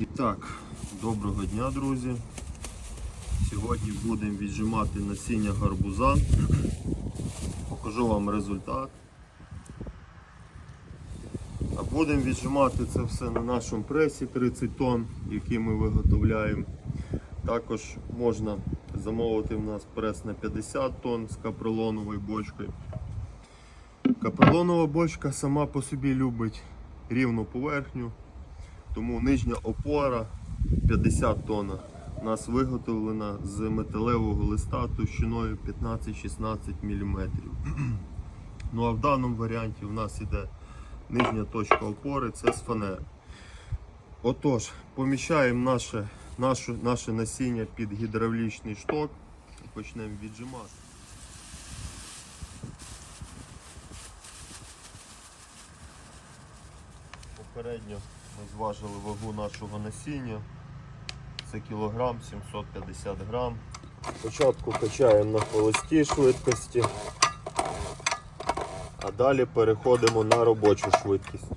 І так, доброго дня, друзі. Сьогодні будемо віджимати насіння гарбуза. Покажу вам результат. А будемо віджимати це все на нашому пресі 30 тонн, який ми виготовляємо. Також можна замовити в нас прес на 50 тонн з капролоновою бочкою. Капролонова бочка сама по собі любить рівну поверхню, тому нижня опора 50 тонн у нас виготовлена з металевого листа товщиною 15-16 мм. Ну а в даному варіанті у нас іде нижня точка опори, це з фанери. Отож, поміщаємо наше, наше, наше насіння під гідравлічний шток і почнемо віджимати. Попередньо ми зважили вагу нашого насіння. Це кілограм 750 грам. Спочатку качаємо на холостій швидкості, а далі переходимо на робочу швидкість.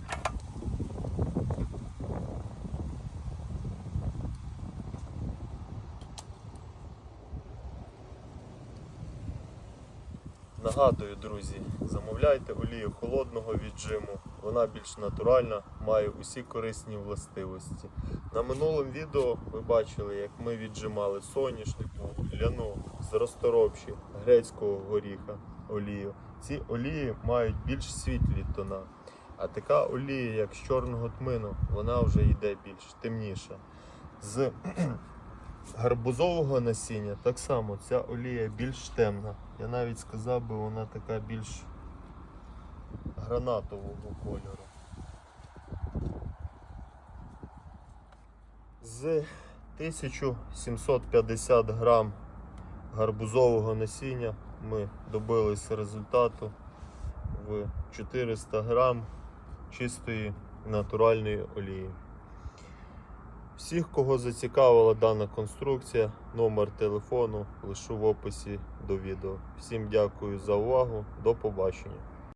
Нагадую, друзі, замовляйте олію холодного віджиму. Вона більш натуральна, має усі корисні властивості. На минулому відео ви бачили, як ми віджимали соняшнику, ляну з грецького горіха олію. Ці олії мають більш світлі тона. А така олія, як з чорного тмину, вона вже йде більш темніша. З гарбузового насіння так само ця олія більш темна. Я навіть сказав би, вона така більш гранатового кольору. З 1750 грам гарбузового насіння ми добилися результату в 400 грам чистої натуральної олії. Всіх, кого зацікавила дана конструкція, номер телефону лишу в описі до відео. Всім дякую за увагу. До побачення.